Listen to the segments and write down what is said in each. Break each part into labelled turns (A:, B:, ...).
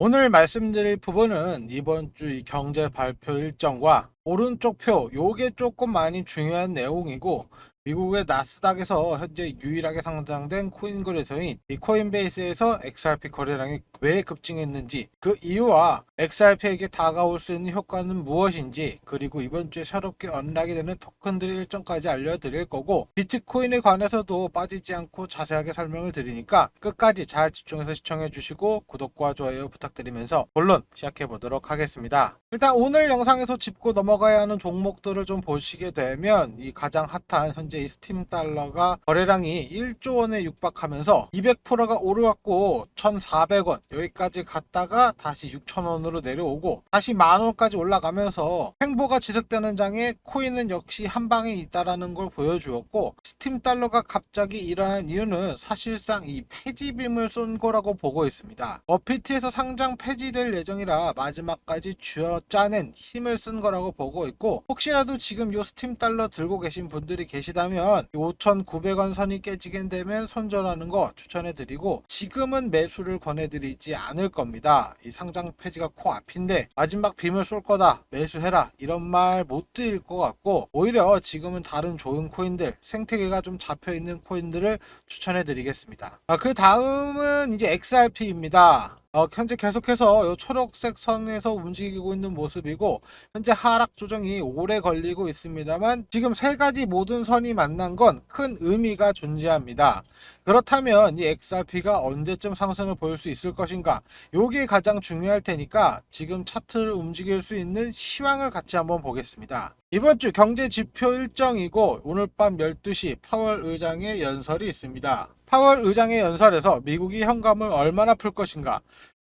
A: 오늘 말씀드릴 부분은 이번 주이 경제 발표 일정과 오른쪽 표 요게 조금 많이 중요한 내용이고 미국의 나스닥에서 현재 유일하게 상장된 코인 거래소인 이 코인베이스에서 XRP 거래량이 왜 급증했는지 그 이유와 XRP에게 다가올 수 있는 효과는 무엇인지 그리고 이번 주에 새롭게 언락이 되는 토큰들의 일정까지 알려드릴 거고 비트코인에 관해서도 빠지지 않고 자세하게 설명을 드리니까 끝까지 잘 집중해서 시청해 주시고 구독과 좋아요 부탁드리면서 본론 시작해 보도록 하겠습니다. 일단 오늘 영상에서 짚고 넘어가야 하는 종목들을 좀 보시게 되면 이 가장 핫한 현재 이 스팀 달러가 거래량이 1조 원에 육박하면서 200%가 오르갔고 1,400원 여기까지 갔다가 다시 6,000원으로 내려오고 다시 만 원까지 올라가면서 횡보가 지속되는 장에 코인은 역시 한 방에 있다라는 걸 보여주었고 스팀 달러가 갑자기 일어난 이유는 사실상 이 폐지빔을 쏜 거라고 보고 있습니다. 어피트에서 상장 폐지될 예정이라 마지막까지 쥐어 짜낸 힘을 쓴 거라고 보고 있고 혹시라도 지금 요 스팀 달러 들고 계신 분들이 계시다면 5,900원 선이 깨지게 되면 손절하는 거 추천해 드리고 지금은 매수를 권해드리지 않을 겁니다. 이 상장 폐지가 코앞인데 마지막 빔을 쏠 거다 매수해라 이런 말 못 드릴 것 같고 오히려 지금은 다른 좋은 코인들 생태계가 좀 잡혀 있는 코인들을 추천해 드리겠습니다. 아, 그 다음은 이제 XRP입니다. 어, 현재 계속해서 요 초록색 선에서 움직이고 있는 모습이고 현재 하락 조정이 오래 걸리고 있습니다만 지금 세 가지 모든 선이 만난 건 큰 의미가 존재합니다. 그렇다면 이 XRP가 언제쯤 상승을 보일 수 있을 것인가? 요게 가장 중요할 테니까 지금 차트를 움직일 수 있는 시황을 같이 한번 보겠습니다. 이번 주 경제 지표 일정이고 오늘 밤 12시 파월 의장의 연설이 있습니다. 파월 의장의 연설에서 미국이 현금을 얼마나 풀 것인가?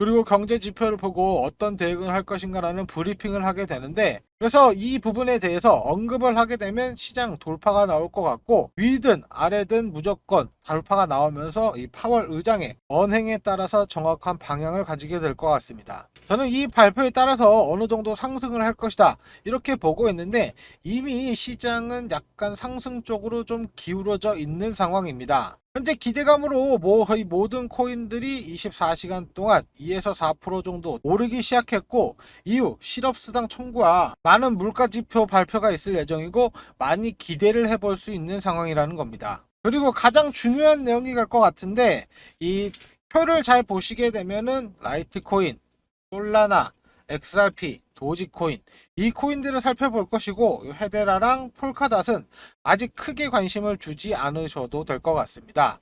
A: 그리고 경제 지표를 보고 어떤 대응을 할 것인가라는 브리핑을 하게 되는데 그래서 이 부분에 대해서 언급을 하게 되면 시장 돌파가 나올 것 같고 위든 아래든 무조건 돌파가 나오면서 이 파월 의장의 언행에 따라서 정확한 방향을 가지게 될 것 같습니다. 저는 이 발표에 따라서 어느 정도 상승을 할 것이다 이렇게 보고 있는데 이미 시장은 약간 상승 쪽으로 좀 기울어져 있는 상황입니다. 현재 기대감으로 뭐 거의 모든 코인들이 24시간 동안 2에서 4% 정도 오르기 시작했고 이후 실업수당 청구와 많은 물가지표 발표가 있을 예정이고 많이 기대를 해볼 수 있는 상황이라는 겁니다. 그리고 가장 중요한 내용이 갈 것 같은데 이 표를 잘 보시게 되면은 라이트코인, 솔라나, XRP, 도지코인 이 코인들을 살펴볼 것이고 헤데라랑 폴카닷은 아직 크게 관심을 주지 않으셔도 될 것 같습니다.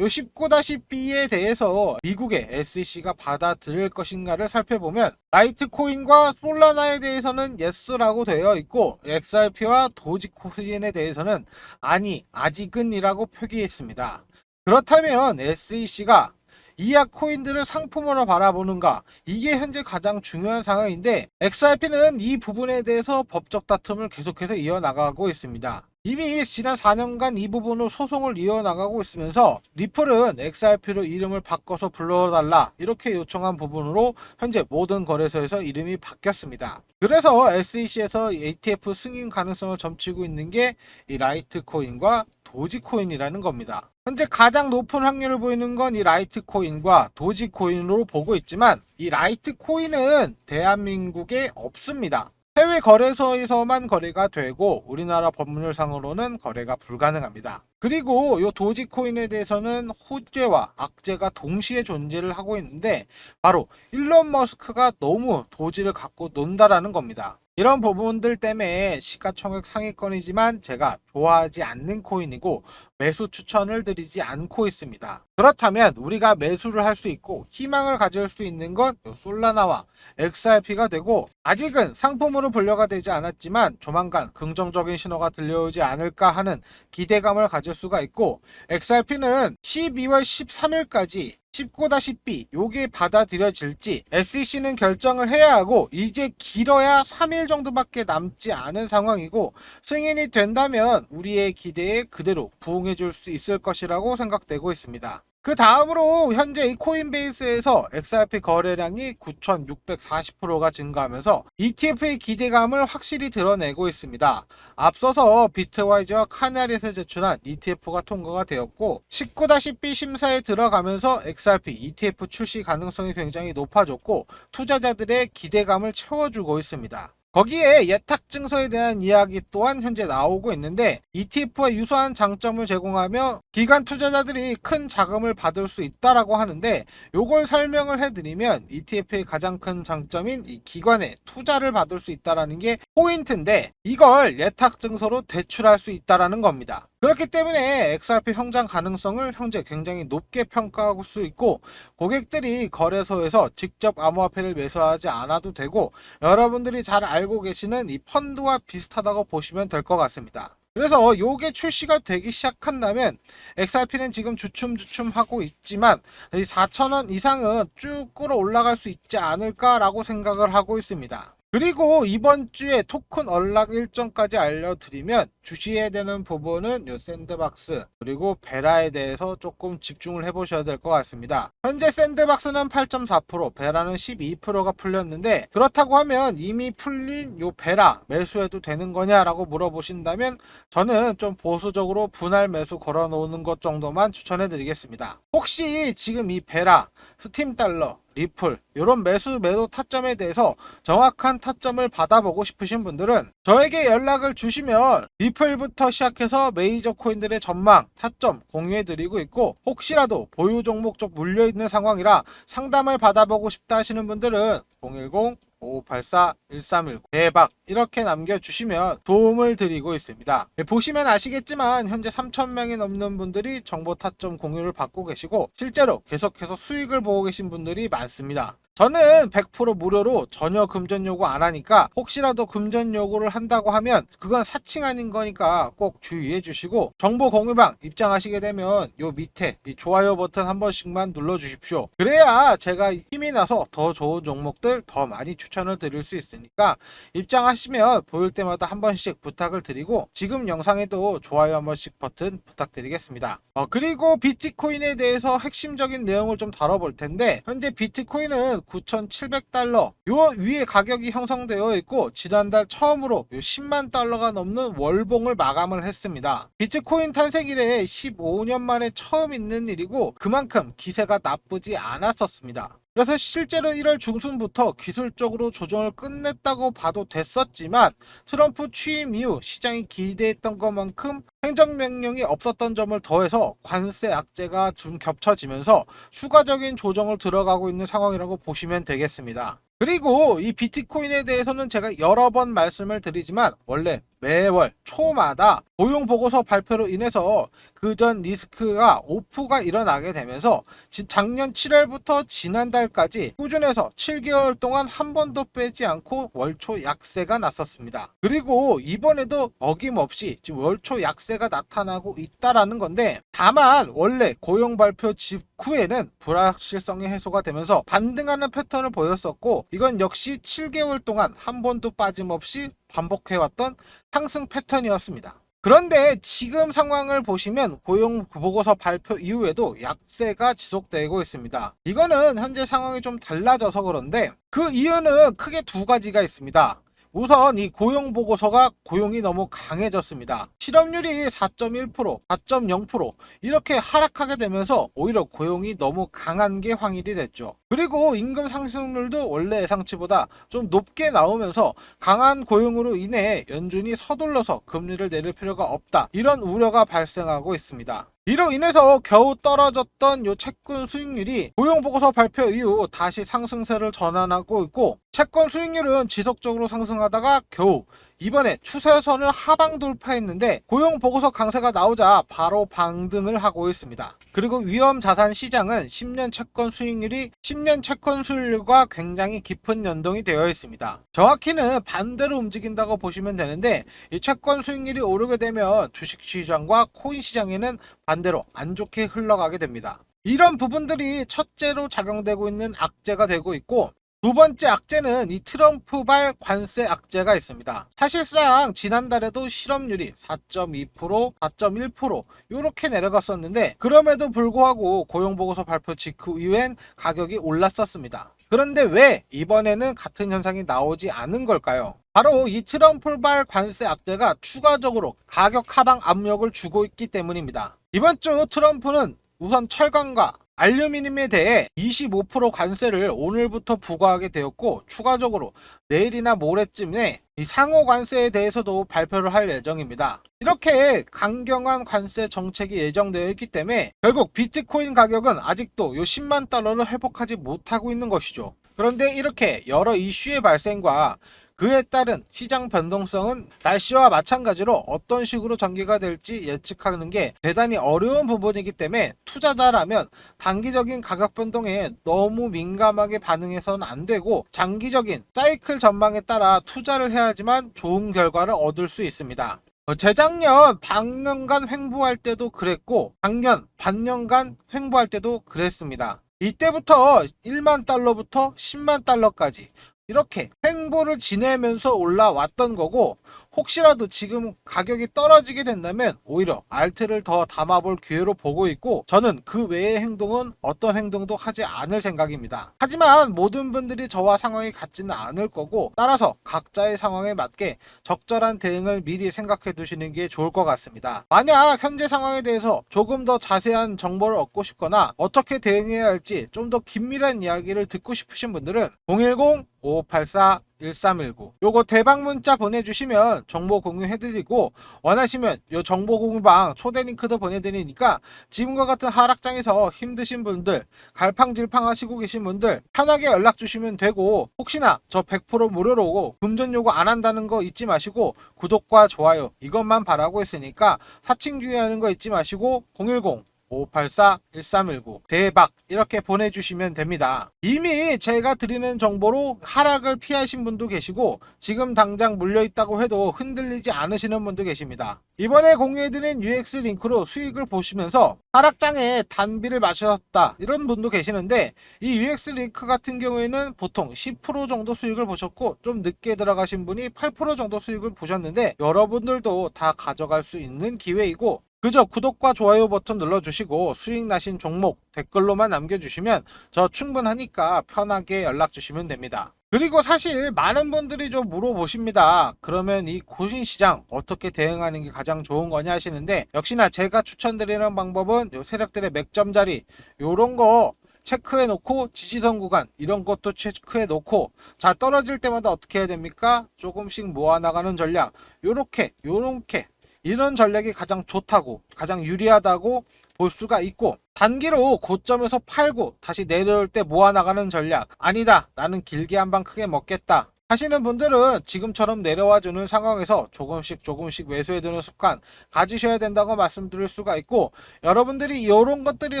A: 요 19-B에 대해서 미국의 SEC가 받아들일 것인가를 살펴보면 라이트코인과 솔라나에 대해서는 예스라고 되어 있고 XRP와 도지코인에 대해서는 아니 아직은 이라고 표기했습니다. 그렇다면 SEC가 이약 코인들을 상품으로 바라보는가 이게 현재 가장 중요한 상황인데 XRP는 이 부분에 대해서 법적 다툼을 계속해서 이어나가고 있습니다. 이미 지난 4년간 이 부분으로 소송을 이어나가고 있으면서 리플은 XRP로 이름을 바꿔서 불러달라 이렇게 요청한 부분으로 현재 모든 거래소에서 이름이 바뀌었습니다. 그래서 SEC에서 ATF 승인 가능성을 점치고 있는 게 이 라이트코인과 도지코인이라는 겁니다. 현재 가장 높은 확률을 보이는 건 이 라이트코인과 도지코인으로 보고 있지만 이 라이트코인은 대한민국에 없습니다. 해외 거래소에서만 거래가 되고 우리나라 법률상으로는 거래가 불가능합니다. 그리고 이 도지코인에 대해서는 호재와 악재가 동시에 존재를 하고 있는데 바로 일론 머스크가 너무 도지를 갖고 논다라는 겁니다. 이런 부분들 때문에 시가총액 상위권이지만 제가 좋아하지 않는 코인이고 매수 추천을 드리지 않고 있습니다. 그렇다면 우리가 매수를 할 수 있고 희망을 가질 수 있는 건 솔라나와 XRP가 되고 아직은 상품으로 분류가 되지 않았지만 조만간 긍정적인 신호가 들려오지 않을까 하는 기대감을 가질 수가 있고 XRP는 12월 13일까지 19-B 요게 받아들여질지 SEC는 결정을 해야 하고 이제 길어야 3일 정도밖에 남지 않은 상황이고 승인이 된다면 우리의 기대에 그대로 부응해 줄 수 있을 것이라고 생각되고 있습니다. 그 다음으로 현재 이 코인베이스에서 XRP 거래량이 9,640%가 증가하면서 ETF의 기대감을 확실히 드러내고 있습니다. 앞서서 비트와이즈와 카나리에서 제출한 ETF가 통과가 되었고 19-B 심사에 들어가면서 XRP ETF 출시 가능성이 굉장히 높아졌고 투자자들의 기대감을 채워주고 있습니다. 거기에 예탁 증서에 대한 이야기 또한 현재 나오고 있는데 ETF와 유사한 장점을 제공하며 기관 투자자들이 큰 자금을 받을 수 있다라고 하는데 요걸 설명을 해드리면 ETF의 가장 큰 장점인 이 기관에 투자를 받을 수 있다라는 게 포인트인데 이걸 예탁 증서로 대출할 수 있다라는 겁니다. 그렇기 때문에 XRP 성장 가능성을 현재 굉장히 높게 평가할 수 있고 고객들이 거래소에서 직접 암호화폐를 매수하지 않아도 되고 여러분들이 잘 알고 계시는 이 펀드와 비슷하다고 보시면 될 것 같습니다. 그래서 요게 출시가 되기 시작한다면 XRP는 지금 주춤주춤 하고 있지만 4,000원 이상은 쭉 끌어 올라갈 수 있지 않을까라고 생각을 하고 있습니다. 그리고 이번 주에 토큰 언락 일정까지 알려드리면 주시해야 되는 부분은 요 샌드박스 그리고 베라에 대해서 조금 집중을 해보셔야 될 것 같습니다. 현재 샌드박스는 8.4% 베라는 12%가 풀렸는데 그렇다고 하면 이미 풀린 요 베라 매수해도 되는 거냐라고 물어보신다면 저는 좀 보수적으로 분할 매수 걸어 놓는 것 정도만 추천해 드리겠습니다. 혹시 지금 이 베라 스팀 달러 리플 이런 매수 매도 타점에 대해서 정확한 타점을 받아보고 싶으신 분들은 저에게 연락을 주시면 리플 부터 시작해서 메이저 코인들의 전망 타점 공유해 드리고 있고 혹시라도 보유 종목 쪽 물려 있는 상황이라 상담을 받아보고 싶다 하시는 분들은 010 5584-1319 대박 이렇게 남겨주시면 도움을 드리고 있습니다. 예, 보시면 아시겠지만 현재 3,000명이 넘는 분들이 정보 타점 공유를 받고 계시고 실제로 계속해서 수익을 보고 계신 분들이 많습니다. 저는 100% 무료로 전혀 금전 요구 안 하니까 혹시라도 금전 요구를 한다고 하면 그건 사칭 아닌 거니까 꼭 주의해 주시고 정보 공유방 입장하시게 되면 요 밑에 이 좋아요 버튼 한 번씩만 눌러 주십시오. 그래야 제가 힘이 나서 더 좋은 종목들 더 많이 추천을 드릴 수 있으니까 입장하시면 보일 때마다 한 번씩 부탁을 드리고 지금 영상에도 좋아요 한 번씩 버튼 부탁드리겠습니다. 어, 그리고 비트코인에 대해서 핵심적인 내용을 좀 다뤄볼 텐데 현재 비트코인은 9,700달러 요 위에 가격이 형성되어 있고 지난달 처음으로 요 10만 달러가 넘는 월봉을 마감을 했습니다. 비트코인 탄생 이래 15년 만에 처음 있는 일이고 그만큼 기세가 나쁘지 않았었습니다. 그래서 실제로 1월 중순부터 기술적으로 조정을 끝냈다고 봐도 됐었지만 트럼프 취임 이후 시장이 기대했던 것만큼 행정명령이 없었던 점을 더해서 관세 악재가 좀 겹쳐지면서 추가적인 조정을 들어가고 있는 상황이라고 보시면 되겠습니다. 그리고 이 비트코인에 대해서는 제가 여러 번 말씀을 드리지만 원래 매월 초마다 고용 보고서 발표로 인해서 그전 리스크가 오프가 일어나게 되면서 지- 작년 7월부터 지난달까지 꾸준해서 7개월 동안 한 번도 빼지 않고 월초 약세가 났었습니다. 그리고 이번에도 어김없이 지금 월초 약세가 나타나고 있다라는 건데 다만 원래 고용 발표 직후에는 불확실성이 해소가 되면서 반등하는 패턴을 보였었고 이건 역시 7개월 동안 한 번도 빠짐없이 반복해왔던 상승 패턴이었습니다. 그런데 지금 상황을 보시면 고용 보고서 발표 이후에도 약세가 지속되고 있습니다. 이거는 현재 상황이 좀 달라져서 그런데 그 이유는 크게 두 가지가 있습니다. 우선 이 고용 보고서가 고용이 너무 강해졌습니다. 실업률이 4.1%, 4.0% 이렇게 하락하게 되면서 오히려 고용이 너무 강한 게 확인이 됐죠. 그리고 임금 상승률도 원래 예상치보다 좀 높게 나오면서 강한 고용으로 인해 연준이 서둘러서 금리를 내릴 필요가 없다. 이런 우려가 발생하고 있습니다. 이로 인해서 겨우 떨어졌던 요 채권 수익률이 고용 보고서 발표 이후 다시 상승세를 전환하고 있고 채권 수익률은 지속적으로 상승하다가 겨우 이번에 추세선을 하방 돌파했는데 고용 보고서 강세가 나오자 바로 방등을 하고 있습니다. 그리고 위험 자산 시장은 10년 채권 수익률이 10년 채권 수익률과 굉장히 깊은 연동이 되어 있습니다. 정확히는 반대로 움직인다고 보시면 되는데 이 채권 수익률이 오르게 되면 주식 시장과 코인 시장에는 반대로 안 좋게 흘러가게 됩니다. 이런 부분들이 첫째로 작용되고 있는 악재가 되고 있고 두 번째 악재는 이 트럼프발 관세 악재가 있습니다. 사실상 지난달에도 실업률이 4.2%, 4.1% 이렇게 내려갔었는데 그럼에도 불구하고 고용보고서 발표 직후 이후엔 가격이 올랐었습니다. 그런데 왜 이번에는 같은 현상이 나오지 않은 걸까요? 바로 이 트럼프발 관세 악재가 추가적으로 가격 하방 압력을 주고 있기 때문입니다. 이번 주 트럼프는 우선 철강과 알루미늄에 대해 25% 관세를 오늘부터 부과하게 되었고 추가적으로 내일이나 모레쯤에 이 상호 관세에 대해서도 발표를 할 예정입니다. 이렇게 강경한 관세 정책이 예정되어 있기 때문에 결국 비트코인 가격은 아직도 요 10만 달러를 회복하지 못하고 있는 것이죠. 그런데 이렇게 여러 이슈의 발생과 그에 따른 시장 변동성은 날씨와 마찬가지로 어떤 식으로 전개가 될지 예측하는 게 대단히 어려운 부분이기 때문에 투자자라면 단기적인 가격 변동에 너무 민감하게 반응해서는 안 되고 장기적인 사이클 전망에 따라 투자를 해야지만 좋은 결과를 얻을 수 있습니다. 어, 재작년 반년간 횡보할 때도 그랬고 작년 반년간 횡보할 때도 그랬습니다. 이때부터 1만 달러부터 10만 달러까지 이렇게 횡보를 지내면서 올라왔던 거고 혹시라도 지금 가격이 떨어지게 된다면 오히려 알트를 더 담아볼 기회로 보고 있고 저는 그 외의 행동은 어떤 행동도 하지 않을 생각입니다. 하지만 모든 분들이 저와 상황이 같지는 않을 거고 따라서 각자의 상황에 맞게 적절한 대응을 미리 생각해 두시는 게 좋을 것 같습니다. 만약 현재 상황에 대해서 조금 더 자세한 정보를 얻고 싶거나 어떻게 대응해야 할지 좀 더 긴밀한 이야기를 듣고 싶으신 분들은 010 5584 1319 요거 대박 문자 보내주시면 정보 공유해드리고 원하시면 요 정보 공유방 초대 링크도 보내드리니까 지금과 같은 하락장에서 힘드신 분들 갈팡질팡 하시고 계신 분들 편하게 연락 주시면 되고 혹시나 저 100% 무료로 금전 요구 안 한다는 거 잊지 마시고 구독과 좋아요 이것만 바라고 있으니까 사칭 주의하는 거 잊지 마시고 010 584-1319 대박 이렇게 보내주시면 됩니다. 이미 제가 드리는 정보로 하락을 피하신 분도 계시고 지금 당장 물려있다고 해도 흔들리지 않으시는 분도 계십니다. 이번에 공유해드린 UX 링크로 수익을 보시면서 하락장에 단비를 마셨다 이런 분도 계시는데 이 UX 링크 같은 경우에는 보통 10% 정도 수익을 보셨고 좀 늦게 들어가신 분이 8% 정도 수익을 보셨는데 여러분들도 다 가져갈 수 있는 기회이고 그저 구독과 좋아요 버튼 눌러주시고 수익 나신 종목 댓글로만 남겨주시면 저 충분하니까 편하게 연락 주시면 됩니다. 그리고 사실 많은 분들이 좀 물어보십니다. 그러면 이 고신 시장 어떻게 대응하는 게 가장 좋은 거냐 하시는데 역시나 제가 추천드리는 방법은 요 세력들의 맥점 자리 요런 거 체크해 놓고 지지선 구간 이런 것도 체크해 놓고 자 떨어질 때마다 어떻게 해야 됩니까? 조금씩 모아 나가는 전략 요렇게 요렇게 이런 전략이 가장 좋다고 가장 유리하다고 볼 수가 있고 단기로 고점에서 팔고 다시 내려올 때 모아나가는 전략 아니다 나는 길게 한 방 크게 먹겠다 하시는 분들은 지금처럼 내려와 주는 상황에서 조금씩 조금씩 매수해 두는 습관 가지셔야 된다고 말씀드릴 수가 있고 여러분들이 이런 것들이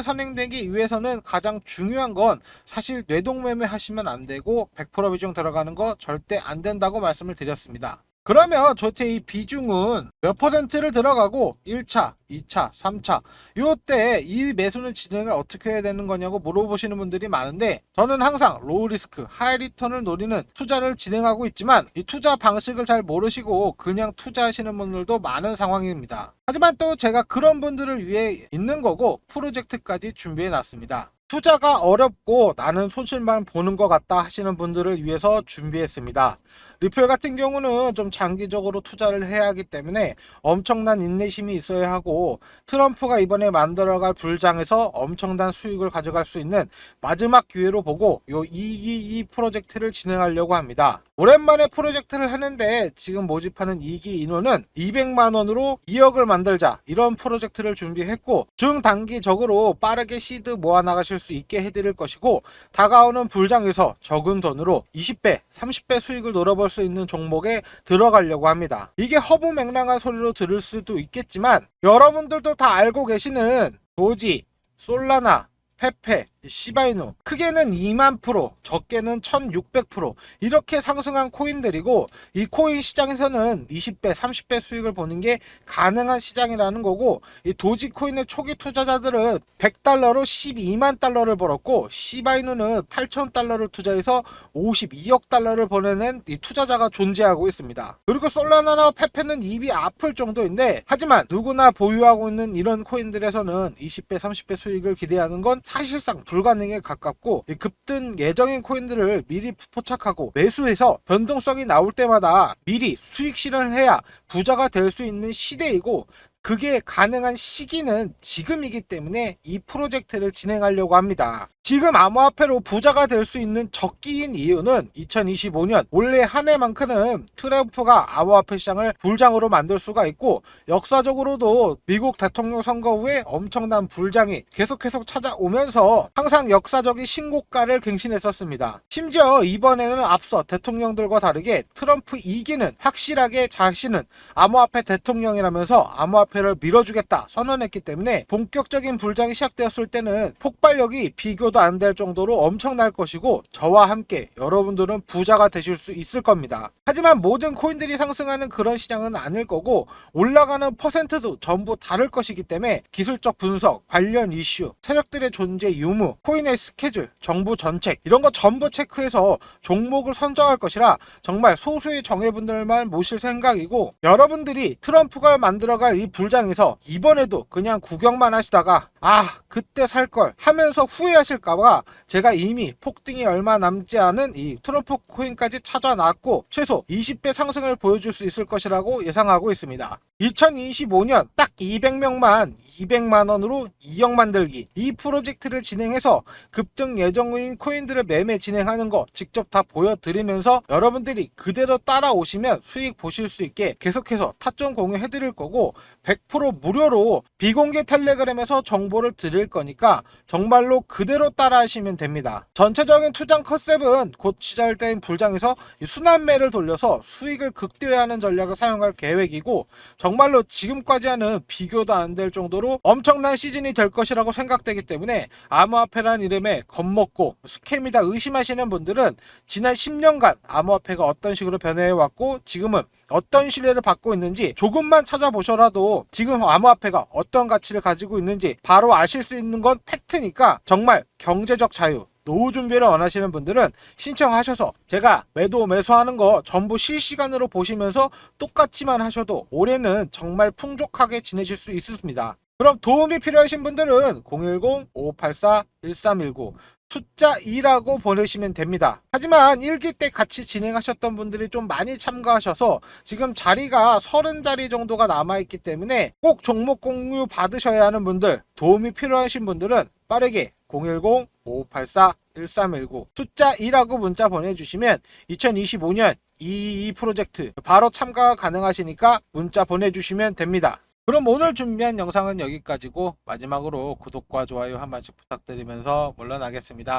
A: 선행되기 위해서는 가장 중요한 건 사실 뇌동매매 하시면 안 되고 100% 비중 들어가는 거 절대 안 된다고 말씀을 드렸습니다. 그러면 도대체 이 비중은 몇 퍼센트를 들어가고 1차, 2차, 3차 요때 이 매수는 진행을 어떻게 해야 되는 거냐고 물어보시는 분들이 많은데 저는 항상 로우 리스크, 하이 리턴을 노리는 투자를 진행하고 있지만 이 투자 방식을 잘 모르시고 그냥 투자하시는 분들도 많은 상황입니다. 하지만 또 제가 그런 분들을 위해 있는 거고 프로젝트까지 준비해 놨습니다. 투자가 어렵고 나는 손실만 보는 것 같다 하시는 분들을 위해서 준비했습니다. 리플 같은 경우는 좀 장기적으로 투자를 해야 하기 때문에 엄청난 인내심이 있어야 하고 트럼프가 이번에 만들어갈 불장에서 엄청난 수익을 가져갈 수 있는 마지막 기회로 보고 요 2기2 프로젝트를 진행하려고 합니다. 오랜만에 프로젝트를 하는데 지금 모집하는 2기 인원은 200만 원으로 2억을 만들자 이런 프로젝트를 준비했고 중단기적으로 빠르게 시드 모아 나가실 수 있게 해드릴 것이고 다가오는 불장에서 적은 돈으로 20배, 30배 수익을 노려볼 수 있는 종목에 들어가려고 합니다. 이게 허무맹랑한 소리로 들을 수도 있겠지만 여러분들도 다 알고 계시는 도지, 솔라나, 페페 시바이누. 크게는 2만 프로 적게는 1600% 이렇게 상승한 코인들이고 이 코인 시장에서는 20배 30배 수익을 보는 게 가능한 시장이라는 거고 이 도지코인의 초기 투자자들은 100달러로 12만 달러를 벌었고 시바이누는 8천 달러를 투자해서 52억 달러를 벌어낸 이 투자자가 존재하고 있습니다. 그리고 솔라나나 페페는 입이 아플 정도인데 하지만 누구나 보유하고 있는 이런 코인들에서는 20배 30배 수익을 기대하는 건 사실상 불 가능에 가깝고 이 급등 예정인 코인들을 미리 포착하고 매수해서 변동성이 나올 때마다 미리 수익 실현을 해야 부자가 될 수 있는 시대이고 그게 가능한 시기는 지금이기 때문에 이 프로젝트를 진행하려고 합니다. 지금 암호화폐로 부자가 될 수 있는 적기인 이유는 2025년 올해 한 해만큼은 트럼프가 암호화폐 시장을 불장으로 만들 수가 있고 역사적으로도 미국 대통령 선거 후에 엄청난 불장이 계속 계속 찾아오면서 항상 역사적인 신고가를 갱신했었습니다. 심지어 이번에는 앞서 대통령들과 다르게 트럼프 2기는 확실하게 자신은 암호화폐 대통령이라면서 암호화폐를 밀어주겠다 선언했기 때문에 본격적인 불장이 시작되었을 때는 폭발력이 비교도 안 될 정도로 엄청날 것이고 저와 함께 여러분들은 부자가 되실 수 있을 겁니다. 하지만 모든 코인들이 상승하는 그런 시장은 아닐 거고 올라가는 퍼센트도 전부 다를 것이기 때문에 기술적 분석, 관련 이슈, 세력들의 존재 유무, 코인의 스케줄, 정부 정책 이런 거 전부 체크해서 종목을 선정할 것이라 정말 소수의 정예분들만 모실 생각이고 여러분들이 트럼프가 만들어갈 이 불장에서 이번에도 그냥 구경만 하시다가 아 그때 살 걸 하면서 후회하실까 봐 제가 이미 폭등이 얼마 남지 않은 이 트럼프 코인까지 찾아놨고 최소 20배 상승을 보여줄 수 있을 것이라고 예상하고 있습니다. 2025년 딱 200명만 200만 원으로 2억 만들기 이 프로젝트를 진행해서 급등 예정인 코인들을 매매 진행하는 거 직접 다 보여드리면서 여러분들이 그대로 따라오시면 수익 보실 수 있게 계속해서 타점 공유해 드릴 거고 100% 무료로 비공개 텔레그램에서 정보를 드릴 거니까 정말로 그대로 따라 하시면 됩니다. 전체적인 투자 컨셉은 곧 시작된 불장에서 이 순환매를 돌려서 수익을 극대화하는 전략을 사용할 계획이고 정말로 지금까지와는 비교도 안 될 정도로 엄청난 시즌이 될 것이라고 생각되기 때문에 암호화폐라는 이름에 겁먹고 스캠이다 의심하시는 분들은 지난 10년간 암호화폐가 어떤 식으로 변해왔고 지금은 어떤 신뢰를 받고 있는지 조금만 찾아보셔라도 지금 암호화폐가 어떤 가치를 가지고 있는지 바로 아실 수 있는 건 팩트니까 정말 경제적 자유 노후 준비를 원하시는 분들은 신청하셔서 제가 매도 매수하는 거 전부 실시간으로 보시면서 똑같이만 하셔도 올해는 정말 풍족하게 지내실 수 있습니다. 그럼 도움이 필요하신 분들은 010-5584-1319 숫자 2라고 보내시면 됩니다. 하지만 1기 때 같이 진행하셨던 분들이 좀 많이 참가하셔서 지금 자리가 30자리 정도가 남아있기 때문에 꼭 종목 공유 받으셔야 하는 분들, 도움이 필요하신 분들은 빠르게 010-5584-1319 숫자 2라고 문자 보내주시면 2025년 22 프로젝트 바로 참가가 가능하시니까 문자 보내주시면 됩니다. 그럼 오늘 준비한 영상은 여기까지고 마지막으로 구독과 좋아요 한 번씩 부탁드리면서 물러나겠습니다.